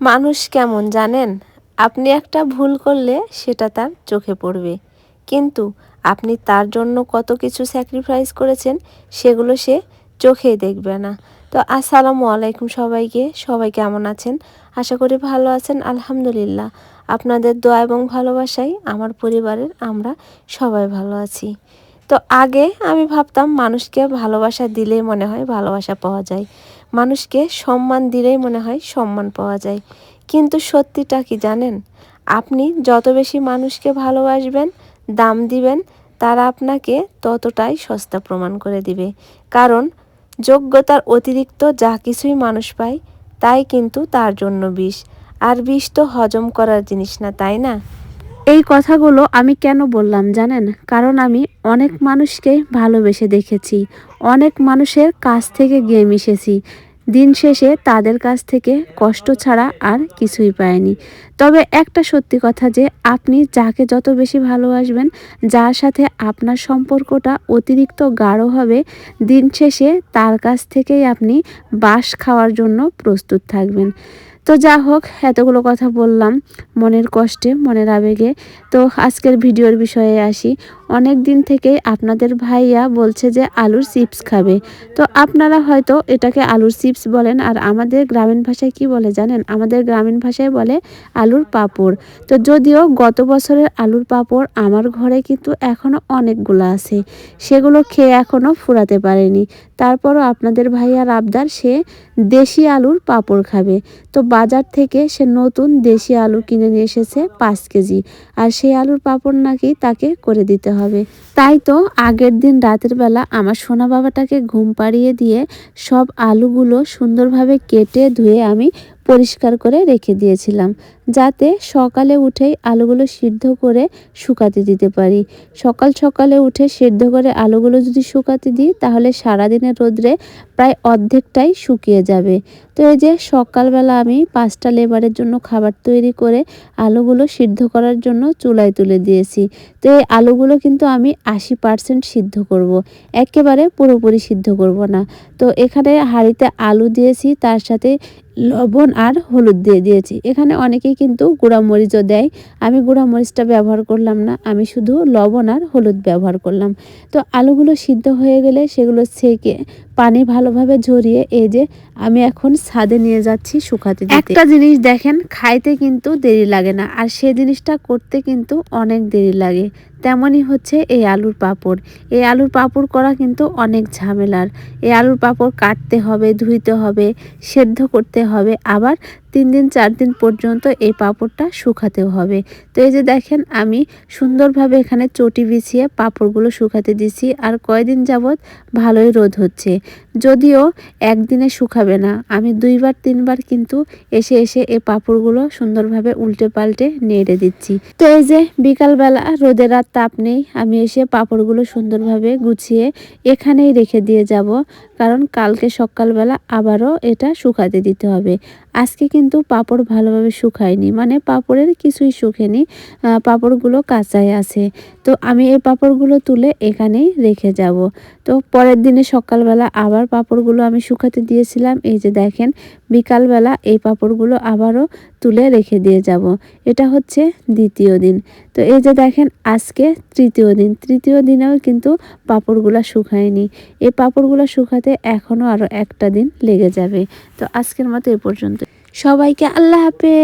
মানুষ কেমন জানেন? আপনি একটা ভুল করলে সেটা তার চোখে পড়বে। কিন্তু আপনি তার জন্য কত কিছু স্যাক্রিফাইস করেছেন সেগুলো সে চোখেই দেখবে না। তো আসসালামু আলাইকুম সবাইকে। সবাই কেমন আছেন? আশা করি ভালো আছেন, আলহামদুলিল্লাহ। আপনাদের দোয়া এবং ভালোবাসাই আমার পরিবারের আমরা সবাই ভালো আছি। তো আগে আমি ভাবতাম মানুষকে ভালোবাসা দিলেই মনে হয় ভালোবাসা পাওয়া যায়। মানুষকে সম্মান দিলেই মনে হয় সম্মান পাওয়া যায়। কিন্তু সত্যিটা কি জানেন? আপনি যত বেশি মানুষকে ভালোবাসবেন, দাম দিবেন, তারা আপনাকে ততটাই সস্তা প্রমাণ করে দিবে। কারণ যোগ্যতার অতিরিক্ত যা কিছুই মানুষ পায়, তাই কিন্তু তার জন্য বিষ। আর বিষ তো হজম করার জিনিস না, তাই না? এই কথাগুলো আমি কেন বললাম জানেন? কারণ আমি অনেক মানুষকে ভালোবেসে দেখেছি। অনেক মানুষের কাছ থেকে গিয়ে মিশেছি দিন শেষে তাদের কাছ থেকে কষ্ট ছাড়া আর কিছুই পায়নি তবে একটা সত্যি কথা যে, আপনি যাকে যত বেশি ভালোবাসবেন, যার সাথে আপনার সম্পর্কটা অতিরিক্ত গাঢ় হবে, দিন শেষে তার কাছ থেকেই আপনি বাস খাওয়ার জন্য প্রস্তুত থাকবেন। তো যা হোক, এতগুলো কথা বললাম মনের কষ্টে, মনের আবেগে। তো আজকের ভিডিওর বিষয়ে আসি। অনেক দিন থেকে আপনাদের ভাইয়া বলছে যে আলুর চিপস খাবে। তো আপনারা হয়তো এটাকে আলুর চিপস বলেন আর আমাদের গ্রামীণ ভাষায় কি বলে জানেন? আমাদের গ্রামীণ ভাষায় বলে আলুর পাপড়। তো যদিও গত বছরের আলুর পাপড় আমার ঘরে কিন্তু এখনও অনেকগুলো আছে। সেগুলো খেয়ে এখনও ফুরাতে পারেনি। তারপরও আপনাদের ভাইয়ার আবদার সে দেশি আলুর পাপড় খাবে। তো বাজার থেকে সে নতুন দেশি আলু কিনে নিয়ে এসেছে পাঁচ কেজি। আর সেই আলুর পাপড় নাকি তাকে করে দিতে হবে। তাই তো আগের দিন রাতের বেলা আমার সোনা বাবাটাকে ঘুম পাড়িয়ে দিয়ে সব আলুগুলো সুন্দরভাবে কেটে ধুয়ে আমি পরিষ্কার করে রেখে দিয়েছিলাম, যাতে সকালে উঠেই আলুগুলো সিদ্ধ করে শুকাতে দিতে পারি। সকাল সকালে উঠে সিদ্ধ করে আলুগুলো যদি শুকাতে দিই, তাহলে সারাদিনের রোদ্রে প্রায় অর্ধেকটাই শুকিয়ে যাবে। তো এই যে সকালবেলা আমি পাঁচটা লেবারের জন্য খাবার তৈরি করে আলুগুলো সিদ্ধ করার জন্য চুলায় তুলে দিয়েছি। তো এই আলুগুলো কিন্তু আমি আশি পার্সেন্ট সিদ্ধ করব। একেবারে পুরোপুরি সিদ্ধ করব না। তো এখানে হাঁড়িতে আলু দিয়েছি, তার সাথে লবণ আর হলুদ দিয়ে দিয়েছি। এখানে অনেকেই কিন্তু গুঁড়া মরিচও দেয়। আমি গুঁড়া মরিচটা ব্যবহার করলাম না। আমি শুধু লবণ আর হলুদ ব্যবহার করলাম। তো আলুগুলো সিদ্ধ হয়ে গেলে সেগুলো ছেঁকে পানি ভালোভাবে ঝরিয়ে এই যে আমি এখন ছাদে নিয়ে যাচ্ছি শুকাতে একটা জিনিস দেখেন, খাইতে কিন্তু দেরি লাগে না। আর সে জিনিসটা করতে কিন্তু অনেক দেরি লাগে। তেমনই হচ্ছে এই আলুর পাঁপড়। এই আলুর পাঁপড় করা কিন্তু অনেক ঝামেলার। এই আলুর পাঁপড় কাটতে হবে, ধুইতে হবে, সেদ্ধ করতে হবে, আবার তিন দিন, চার দিন পর্যন্ত এই পাঁপড়টা শুকাতেও হবে। তো এই যে দেখেন, আমি সুন্দরভাবে এখানে চটি বিছিয়ে পাঁপড়গুলো শুকাতে দিছি, আর কয়দিন যাবৎ ভালোই রোদ হচ্ছে। যদিও একদিনে শুকাবে না, আমি দুইবার, তিনবার কিন্তু এসে এসে এই পাঁপড়গুলো সুন্দরভাবে উল্টে পাল্টে নেড়ে দিচ্ছি। তো এই যে বিকালবেলা রোদের আর তাপ নেই আমি এসে পাঁপড়গুলো সুন্দরভাবে গুছিয়ে এখানেই রেখে দিয়ে যাব। কারণ কালকে সকালবেলা আবারও এটা শুকাতে দিতে হবে। আজকে কিন্তু পাপড় ভালোভাবে শুকায়নি মানে পাপড়ের কিছুই শুকেনি পাঁপড়গুলো কাঁচাই আছে। তো আমি এই পাঁপড়গুলো তুলে এখানেই রেখে যাব। তো পরের দিনে সকালবেলা আবার পাঁপড়গুলো আমি শুকাতে দিয়েছিলাম, এই যে দেখেন বিকালবেলা এই পাঁপড়গুলো আবারও তুলে রেখে দিয়ে যাব। এটা হচ্ছে দ্বিতীয় দিন। তো এই যে দেখেন আজকে তৃতীয় দিন, তৃতীয় দিনেও কিন্তু পাঁপড়গুলো শুকায়নি। এই পাঁপড়গুলো শুকাতে এখনও আরও একটা দিন লেগে যাবে। তো আজকের মতো এ পর্যন্ত সবাইকে আল্লাহ হাফেজ।